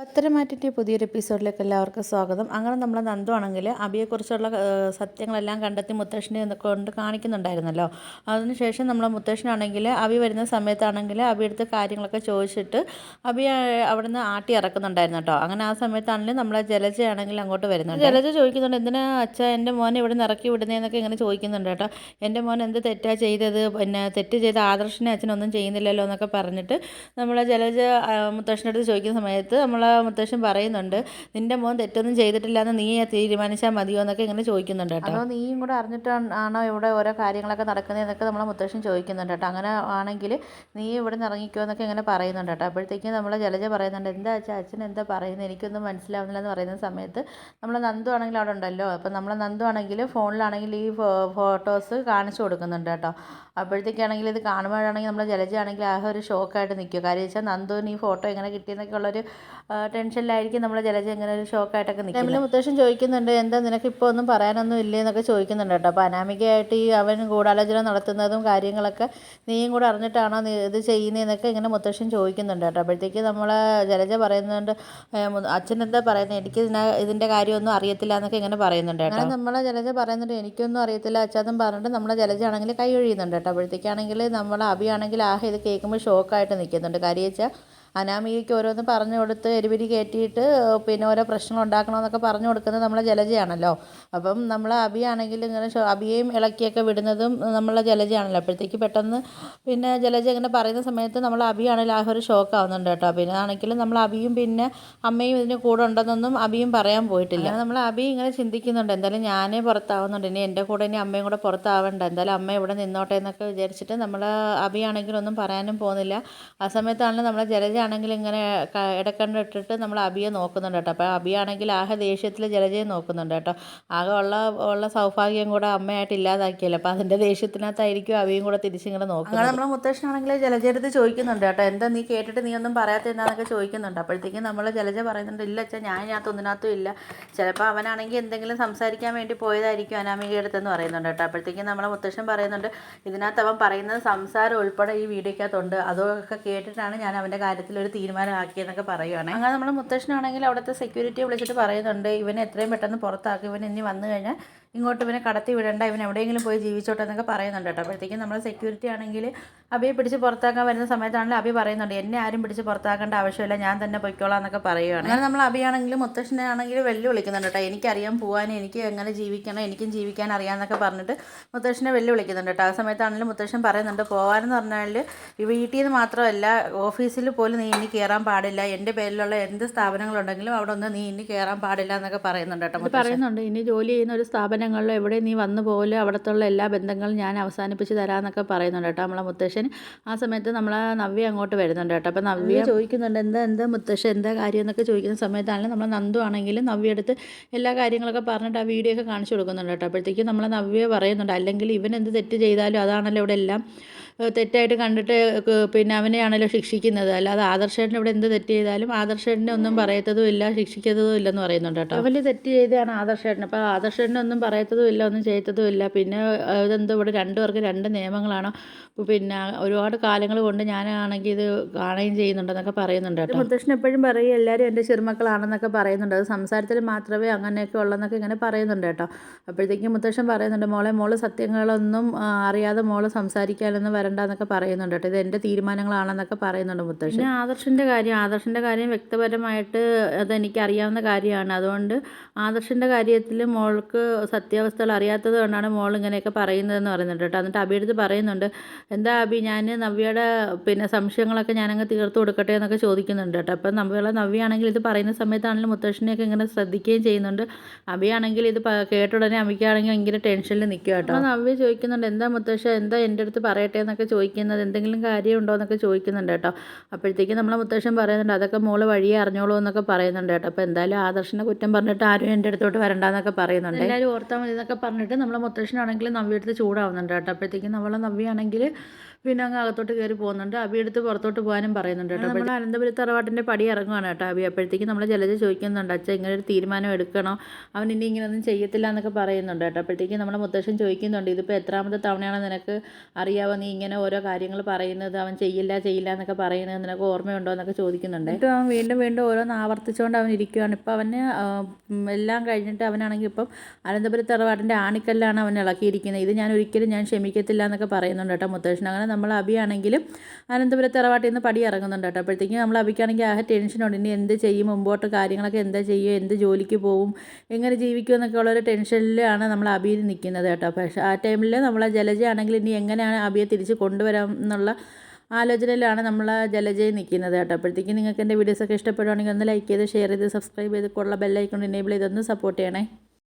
പത്തരമാറ്റിന്റെ പുതിയൊരു എപ്പിസോഡിലേക്ക് എല്ലാവർക്കും സ്വാഗതം. അങ്ങനെ നമ്മൾ നന്ദുവാണെങ്കിൽ അബിയെക്കുറിച്ചുള്ള സത്യങ്ങളെല്ലാം കണ്ടെത്തി മുത്തശ്ശനെ കൊണ്ട് കാണിക്കുന്നുണ്ടായിരുന്നല്ലോ. അതിനുശേഷം നമ്മൾ മുത്തശ്ശനാണെങ്കിൽ അബി വരുന്ന സമയത്താണെങ്കിൽ അബിയെടുത്ത് കാര്യങ്ങളൊക്കെ ചോദിച്ചിട്ട് അബി അവിടെ നിന്ന് ആട്ടി ഇറക്കുന്നുണ്ടായിരുന്നു കേട്ടോ. അങ്ങനെ ആ സമയത്താണെങ്കിൽ നമ്മളെ ജലജയാണെങ്കിൽ അങ്ങോട്ട് വരുന്നുണ്ട്. ജലജ ചോദിക്കുന്നുണ്ട് എന്തിനാ അച്ഛ എന്റെ മോനെ ഇവിടെ നിന്ന് ഇറക്കി വിടുന്നതെന്നൊക്കെ ഇങ്ങനെ ചോദിക്കുന്നുണ്ട് കേട്ടോ. എന്റെ മോൻ എന്ത് തെറ്റാണ് ചെയ്തത്? പിന്നെ തെറ്റ് ചെയ്ത ആദർശനെ അച്ഛനൊന്നും ചെയ്യുന്നില്ലല്ലോ എന്നൊക്കെ പറഞ്ഞിട്ട് നമ്മളെ ജലജ മുത്തശ്ശനടുത്ത് ചോദിക്കുന്ന സമയത്ത് നമ്മളെ മുത്തശ്ശൻ പറയുന്നുണ്ട് നിന്റെ മോൻ തെറ്റൊന്നും ചെയ്തിട്ടില്ല എന്ന് നീ തീരുമാനിച്ചാൽ മതിയോ? എന്നൊക്കെ ഇങ്ങനെ ചോദിക്കുന്നുണ്ട് കേട്ടോ. അപ്പോൾ നീയും കൂടെ അറിഞ്ഞിട്ടാണോ ഇവിടെ ഓരോ കാര്യങ്ങളൊക്കെ നടക്കുന്നതെന്നൊക്കെ നമ്മളെ മുത്തശ്ശൻ ചോദിക്കുന്നുണ്ട് കേട്ടോ. അങ്ങനെ ആണെങ്കിൽ നീ ഇവിടെ നിന്ന് ഇറങ്ങിക്കോ എന്നൊക്കെ ഇങ്ങനെ പറയുന്നുണ്ട് കേട്ടോ. അപ്പോഴത്തേക്കും നമ്മൾ ജലജ പറയുന്നുണ്ട് എന്താ വെച്ചാൽ അച്ഛൻ എന്താ പറയുന്നത് എനിക്കൊന്നും മനസ്സിലാവുന്നില്ല എന്ന് പറയുന്ന സമയത്ത് നമ്മൾ നന്ദു ആണെങ്കിൽ അവിടെ ഉണ്ടല്ലോ. അപ്പം നമ്മൾ നന്ദു ആണെങ്കിൽ ഫോണിലാണെങ്കിൽ ഈ ഫോട്ടോസ് കാണിച്ചു കൊടുക്കുന്നുണ്ട് കേട്ടോ. അപ്പോഴത്തേക്കാണെങ്കിൽ ഇത് കാണുമ്പോഴാണെങ്കിൽ ജലജ ആണെങ്കിൽ ആകെ ഒരു ഷോക്കായിട്ട് നിൽക്കും. കാര്യം വെച്ചാൽ നന്ദുവിന് ഈ ഫോട്ടോ എങ്ങനെ കിട്ടിയെന്നൊക്കെ ഉള്ളൊരു ടെൻഷനിലായിരിക്കും നമ്മളെ ജലജ ഇങ്ങനെ ഒരു ഷോക്കായിട്ടൊക്കെ നിൽക്കും നമ്മൾ മുത്തശ്ശൻ ചോദിക്കുന്നുണ്ട് എന്താ നിനക്ക് ഇപ്പോൾ ഒന്നും പറയാനൊന്നും ഇല്ലേ? എന്നൊക്കെ ചോദിക്കുന്നുണ്ട് കേട്ടോ. അപ്പോൾ അനാമികയായിട്ട് ഈ അവൻ ഗൂഢാലോചന നടത്തുന്നതും കാര്യങ്ങളൊക്കെ നീയും കൂടെ അറിഞ്ഞിട്ടാണോ നീ ഇത് ചെയ്യുന്നതെന്നൊക്കെ ഇങ്ങനെ മുത്തശ്ശൻ ചോദിക്കുന്നുണ്ട് കേട്ടോ. അപ്പോഴത്തേക്ക് നമ്മളെ ജലജ പറയുന്നുണ്ട് "ഏ, മു- അച്ഛൻ എന്താ പറയുന്നത് എനിക്ക് ഇതിന ഇതിന്റെ കാര്യമൊന്നും അറിയത്തില്ല എന്നൊക്കെ ഇങ്ങനെ പറയുന്നുണ്ട് കേട്ടോ. നമ്മൾ നമ്മളെ ജലജ പറയുന്നുണ്ട് എനിക്കൊന്നും അറിയത്തില്ല അച്ഛാന്നും പറഞ്ഞിട്ട് നമ്മളെ ജലജ ആണെങ്കിൽ കൈ ഒഴിയുന്നുണ്ട് കേട്ടോ. അപ്പോഴത്തേക്കാണെങ്കിൽ നമ്മളെ അബിയാണെങ്കിൽ ആഹ് ഇത് കേൾക്കുമ്പോൾ ഷോക്കായിട്ട് നിൽക്കുന്നുണ്ട് കാര്യം വെച്ചാൽ അനാമികയ്ക്ക് ഓരോന്ന് പറഞ്ഞു കൊടുത്ത് എരിപിരി കയറ്റിയിട്ട് പിന്നെ ഓരോ പ്രശ്നങ്ങൾ ഉണ്ടാക്കണമെന്നൊക്കെ പറഞ്ഞു കൊടുക്കുന്നത് നമ്മളെ ജലജയാണല്ലോ. അപ്പം നമ്മൾ അബിയാണെങ്കിൽ ഇങ്ങനെ അബിയെയും ഇളക്കിയൊക്കെ വിടുന്നതും നമ്മളെ ജലജയാണല്ലോ. അപ്പോഴത്തേക്ക് പെട്ടെന്ന് പിന്നെ ജലജ ഇങ്ങനെ പറയുന്ന സമയത്ത് നമ്മൾ അബിയാണെങ്കിൽ ആ ഒരു ഷോക്ക് ആവുന്നുണ്ട് കേട്ടോ. പിന്നെ ആണെങ്കിലും നമ്മൾ അബിയും പിന്നെ അമ്മയും ഇതിന് കൂടെ ഉണ്ടെന്നൊന്നും അബിയും പറയാൻ പോയിട്ടില്ല. നമ്മൾ അബി ഇങ്ങനെ ചിന്തിക്കുന്നുണ്ട്. എന്തായാലും ഞാനേ പുറത്താവുന്നുണ്ട്. ഇനി എന്റെ കൂടെ ഇനി അമ്മയും കൂടെ പുറത്താവണ്ട. എന്തായാലും അമ്മ ഇവിടെ നിന്നോട്ടെ എന്നൊക്കെ വിചാരിച്ചിട്ട് നമ്മൾ അബിയാണെങ്കിലും ഒന്നും പറയാനും പോകുന്നില്ല. ആ സമയത്താണ് നമ്മളെ ജലജയാണെങ്കിൽ ഇങ്ങനെ ഇടക്കണ്ടിട്ടിട്ട് നമ്മൾ അബിയെ നോക്കുന്നുണ്ട് കേട്ടോ. അപ്പോൾ അബിയാണെങ്കിൽ ആകെ ദേഷ്യത്തിൽ ജലജയെ നോക്കുന്നുണ്ട് കേട്ടോ. ആകെ ഉള്ള ഉള്ള സൗഭാഗ്യം കൂടെ അമ്മയായിട്ട് ഇല്ലാതാക്കിയല്ലോ. അപ്പോൾ അതിന്റെ ദേഷ്യത്തിനകത്തായിരിക്കും അബിയും കൂടെ തിരിച്ചിങ്ങനെ നോക്കുന്നത്. അങ്ങനെ നമ്മളെ മുത്തശ്ശനാണെങ്കിൽ ജലജയെടുത്ത് ചോദിക്കുന്നുണ്ട് കേട്ടോ. എന്താ നീ കേട്ടിട്ട് നീ ഒന്നും പറയാത്ത എന്താണെന്നൊക്കെ ചോദിക്കുന്നുണ്ട്. അപ്പോഴത്തേക്കും നമ്മൾ ജലജ പറയുന്നുണ്ട് ഇല്ല അച്ഛാ ഞാൻ ഇതിനകത്ത് ഒന്നിനകത്തും ഇല്ല. ചിലപ്പോൾ അവനാണെങ്കിൽ എന്തെങ്കിലും സംസാരിക്കാൻ വേണ്ടി പോയതായിരിക്കും അനാമിക അടുത്തെന്ന് പറയുന്നുണ്ട് കേട്ടോ. അപ്പോഴത്തേക്കും നമ്മളെ മുത്തശ്ശൻ പറയുന്നുണ്ട് ഇതിനകത്ത് അവൻ പറയുന്നത് സംസാരം ഉൾപ്പെടെ ഈ വീഡിയോക്കകത്തുണ്ട് അതൊക്കെ കേട്ടിട്ടാണ് ഞാൻ അവന്റെ കാര്യത്തിൽ ഒരു തീരുമാനമാക്കിയെന്നൊക്കെ പറയുവാണ്. അങ്ങനെ നമ്മുടെ മുത്തശ്ശനാണെങ്കിൽ അവിടുത്തെ സെക്യൂരിറ്റിയെ വിളിച്ചിട്ട് പറയുന്നുണ്ട് ഇവനെ എത്രയും പെട്ടെന്ന് പുറത്താക്കും ഇവൻ ഇനി വന്നു കഴിഞ്ഞാൽ ഇങ്ങോട്ട് ഇവനെ കടത്തി വിടണ്ട ഇവൻ എവിടെയെങ്കിലും പോയി ജീവിച്ചോട്ടെ എന്നൊക്കെ പറയുന്നുണ്ട് കേട്ടോ. അപ്പോഴത്തേക്കും നമ്മൾ സെക്യൂരിറ്റി ആണെങ്കിൽ അബിയെ പിടിച്ച് പുറത്താക്കാൻ വരുന്ന സമയത്താണെങ്കിൽ അബി പറയുന്നുണ്ട് എന്നെ ആരും പിടിച്ച് പുറത്താക്കേണ്ട ആവശ്യമില്ല ഞാൻ തന്നെ പൊയ്ക്കോളാം എന്നൊക്കെ പറയുകയാണ് അങ്ങനെ നമ്മൾ അബിയാണെങ്കിലും മുത്തശ്ശനെ ആണെങ്കിലും വെല്ലു വിളിക്കുന്നുണ്ട് കേട്ടോ. എനിക്കറിയാം പോകാൻ എനിക്ക് എങ്ങനെ ജീവിക്കണം എനിക്കും ജീവിക്കാൻ അറിയാമെന്നൊക്കെ പറഞ്ഞിട്ട് മുത്തശ്ശനെ വെല്ലു വിളിക്കുന്നുണ്ട് കേട്ടോ. ആ സമയത്താണെങ്കിലും മുത്തശ്ശൻ പറയുന്നുണ്ട് പോകാനെന്ന് പറഞ്ഞാൽ ഈ വീട്ടിൽ നിന്ന് മാത്രമല്ല ഓഫീസിൽ പോലും നീ ഇനി കയറാൻ പാടില്ല. എന്റെ പേരിലുള്ള എന്ത് സ്ഥാപനങ്ങളുണ്ടെങ്കിലും അവിടെ ഒന്ന് നീ ഇനി കയറാൻ പാടില്ല എന്നൊക്കെ പറയുന്നുണ്ട് കേട്ടോ പറയുന്നുണ്ട് ഇനി ജോലി ചെയ്യുന്ന ഒരു സ്ഥാപനങ്ങളിൽ എവിടെ നീ വന്നു പോലും അവിടത്തുള്ള എല്ലാ ബന്ധങ്ങളും ഞാൻ അവസാനിപ്പിച്ച് തരാമെന്നൊക്കെ പറയുന്നുണ്ട് കേട്ടോ നമ്മളെ മുത്തശ്ശൻ. ആ സമയത്ത് നമ്മളെ നവ്യ അങ്ങോട്ട് വരുന്നുണ്ട് കേട്ടോ. അപ്പോൾ നവ്യ ചോദിക്കുന്നുണ്ട് എന്താ എന്താ മുത്തശ്ശൻ? എന്താ കാര്യം? എന്നൊക്കെ ചോദിക്കുന്ന സമയത്താണെങ്കിൽ നമ്മളെ നന്ദു ആണെങ്കിലും നവ്യ എടുത്ത് എല്ലാ കാര്യങ്ങളൊക്കെ പറഞ്ഞിട്ട് ആ വീഡിയോ ഒക്കെ കാണിച്ചു കൊടുക്കുന്നുണ്ട് കേട്ടോ. അപ്പോഴത്തേക്കും നമ്മളെ നവ്യ പറയുന്നുണ്ട് അല്ലെങ്കിൽ ഇവൻ എന്ത് തെറ്റ് ചെയ്താലും അതാണല്ലോ ഇവിടെ എല്ലാം. തെറ്റായിട്ട് കണ്ടിട്ട് പിന്നെ അവനെയാണല്ലോ ശിക്ഷിക്കുന്നത്. അല്ലാതെ ആദർശേട്ടൻ ഇവിടെ എന്ത് തെറ്റ് ചെയ്താലും ആദർശേട്ടനെ ഒന്നും പറയത്തതും ഇല്ല ശിക്ഷിക്കത്തതും ഇല്ലെന്ന് പറയുന്നുണ്ട് കേട്ടോ. അവൽ തെറ്റ് ചെയ്തതാണ് ആദർശേട്ടൻ. അപ്പോൾ ആദർശേട്ടനെ ഒന്നും പറയത്തതും ഇല്ല ഒന്നും ചെയ്യത്തതും ഇല്ല. പിന്നെ ഇതെന്തോ ഇവിടെ രണ്ടു പേർക്ക് രണ്ട് നിയമങ്ങളാണ്. പിന്നെ ഒരുപാട് കാലങ്ങൾ കൊണ്ട് ഞാനാണെങ്കിൽ ഇത് കാണുകയും ചെയ്യുന്നുണ്ടെന്നൊക്കെ പറയുന്നുണ്ട് കേട്ടോ. മുത്തശ്ശൻ എപ്പോഴും പറയും എല്ലാവരും എന്റെ ചെറുമക്കളാണെന്നൊക്കെ പറയുന്നുണ്ട്. അത് സംസാരത്തിൽ മാത്രമേ അങ്ങനെയൊക്കെ ഉള്ളെന്നൊക്കെ ഇങ്ങനെ പറയുന്നുണ്ട് കേട്ടോ. അപ്പോഴത്തേക്കും മുത്തശ്ശൻ പറയുന്നുണ്ട് മോളെ മോൾ സത്യങ്ങളൊന്നും അറിയാതെ മോൾ സംസാരിക്കാനൊന്നും വരണ്ട. എന്നൊക്കെ പറയുന്നുണ്ട് കേട്ടോ. ഇത് എന്റെ തീരുമാനങ്ങളാണെന്നൊക്കെ പറയുന്നുണ്ട് മുത്തശ്ശൻ. പിന്നെ ആദർശിന്റെ കാര്യം ആദർശിന്റെ കാര്യം വ്യക്തിപരമായിട്ട് അതെനിക്ക് അറിയാവുന്ന കാര്യമാണ്. അതുകൊണ്ട് ആദർശിന്റെ കാര്യത്തിൽ മോൾക്ക് സത്യാവസ്ഥകൾ അറിയാത്തത് കൊണ്ടാണ് മോൾ ഇങ്ങനെയൊക്കെ പറയുന്നതെന്ന് പറയുന്നുണ്ട് കേട്ടോ. എന്നിട്ട് അബിയെടുത്ത് പറയുന്നുണ്ട് എന്താ അബി ഞാൻ നവ്യയുടെ പിന്നെ സംശയങ്ങളൊക്കെ ഞാനങ്ങ് തീർത്ത് കൊടുക്കട്ടെ എന്നൊക്കെ ചോദിക്കുന്നുണ്ട് കേട്ടോ. അപ്പം നവ്യയുടെ നവ്യാണെങ്കിൽ ഇത് പറയുന്ന സമയത്താണെങ്കിലും മുത്തശ്ശനെയൊക്കെ ഇങ്ങനെ ശ്രദ്ധിക്കുകയും ചെയ്യുന്നുണ്ട്. അബിയാണെങ്കിൽ ഇത് കേട്ടുടനെ കേട്ട ഉടനെ അബിക്കാണെങ്കിൽ ഭയങ്കര ടെൻഷനിൽ നിൽക്കുക കേട്ടോ. നവ്യ ചോദിക്കുന്നുണ്ട് എന്താ മുത്തശ്ശ? എന്താ എന്റെ അടുത്ത് പറയട്ടെ എന്നൊക്കെ ചോദിക്കുന്നത് എന്തെങ്കിലും കാര്യമുണ്ടോ എന്നൊക്കെ ചോദിക്കുന്നുണ്ട് കേട്ടോ. അപ്പോഴത്തേക്കും നമ്മളെ മുത്തശ്ശൻ പറയുന്നുണ്ട് അതൊക്കെ മോൾ വഴിയെ അറിഞ്ഞോളൂ എന്നൊക്കെ പറയുന്നുണ്ട് കേട്ടോ. അപ്പോൾ എന്തായാലും ആദർശനെ കുറ്റം പറഞ്ഞിട്ട് ആരും എന്റെ അടുത്തോട്ട് വരണ്ടെന്നൊക്കെ പറയുന്നുണ്ട്. എല്ലാവരും ഓർത്താൽ മതി എന്നൊക്കെ പറഞ്ഞിട്ട് നമ്മളെ മുത്തശ്ശനാണെങ്കിൽ നവ്യ എടുത്ത് ചൂടാവുന്നുണ്ട് കേട്ടോ. അപ്പോഴത്തേക്കും നമ്മളെ നവ്യാണെങ്കിൽ പിന്നെ അങ്ങ് അകത്തോട്ട് കയറി പോകുന്നുണ്ട്. അബി എടുത്ത് പുറത്തോട്ട് പോകാനും പറയുന്നുണ്ട് കേട്ടോ. നമ്മൾ അനന്തപുരി തറവാട്ടിന്റെ പടി ഇറങ്ങുകയാണ് കേട്ടോ അബി. അപ്പോഴത്തേക്കും നമ്മൾ ജലജ ചോദിക്കുന്നുണ്ട് അച്ഛൻ ഇങ്ങനെ ഒരു തീരുമാനം എടുക്കണോ? അവൻ ഇനി ഇങ്ങനെയൊന്നും ചെയ്യത്തില്ല എന്നൊക്കെ പറയുന്നുണ്ട് കേട്ടോ. അപ്പോഴത്തേക്കും നമ്മുടെ മുത്തശ്ശൻ ചോദിക്കുന്നുണ്ട് ഇതിപ്പോൾ എത്രാമത്തെ തവണയാണ് നിനക്ക് അറിയാവോ നീ ഇങ്ങനെ ഓരോ കാര്യങ്ങൾ പറയുന്നത്? അവൻ ചെയ്യില്ല ചെയ്യില്ല എന്നൊക്കെ പറയുന്നത് നിനക്ക് ഓർമ്മയുണ്ടോ? എന്നൊക്കെ ചോദിക്കുന്നുണ്ട്. എന്നിട്ട് അവൻ വീണ്ടും വീണ്ടും ഓരോന്ന് ആവർത്തിച്ചുകൊണ്ട് അവൻ ഇരിക്കുകയാണ് ഇപ്പോൾ അവന് എല്ലാം കഴിഞ്ഞിട്ട് അവനാണെങ്കിൽ ഇപ്പം അനന്തപുരി തറവാട്ടിന്റെ ആണിക്കല്ലാണ് അവൻ ഇളക്കിയിരിക്കുന്നത് ഇത് ഞാൻ ഒരിക്കലും ഞാൻ ക്ഷമിക്കത്തില്ല എന്നൊക്കെ പറയുന്നുണ്ട് കേട്ടോ മുത്തശ്ശൻ. അങ്ങനെ നമ്മൾ അബിയാണെങ്കിലും അനന്തപുരം തറവാട്ടിൽ നിന്ന് പടി ഇറങ്ങുന്നുണ്ട് കേട്ടോ. അപ്പോഴത്തേക്കും നമ്മൾ അബിക്കാണെങ്കിൽ ആകെ ടെൻഷനുണ്ട് ഇനി എന്ത് ചെയ്യും? മുമ്പോട്ട് കാര്യങ്ങളൊക്കെ എന്താ ചെയ്യുക? എന്ത് ജോലിക്ക് പോവും എങ്ങനെ ജീവിക്കും എന്നൊക്കെ ഉള്ളൊരു ടെൻഷനിലാണ് നമ്മൾ അബിയിൽ നിൽക്കുന്നത് കേട്ടോ. പക്ഷേ ആ ടൈമിൽ നമ്മൾ ജലജയാണെങ്കിൽ ഇനി എങ്ങനെയാണ് അബിയെ തിരിച്ച് കൊണ്ടുവരാം എന്നുള്ള ആലോചനയിലാണ് നമ്മൾ ജലജയിൽ നിൽക്കുന്നത് കേട്ടോ. അപ്പോഴത്തേക്കും നിങ്ങൾക്ക് എന്റെ വീഡിയോസൊക്കെ ഇഷ്ടപ്പെടുവാണെങ്കിൽ ഒന്ന് ലൈക്ക് ചെയ്ത് ഷെയർ ചെയ്ത് സബ്സ്ക്രൈബ് ചെയ്ത് കൊള്ള. ബെല്ലൈക്കൊണ്ട് എനേബിൾ ചെയ്തൊന്ന് സപ്പോർട്ട് ചെയ്യണേ.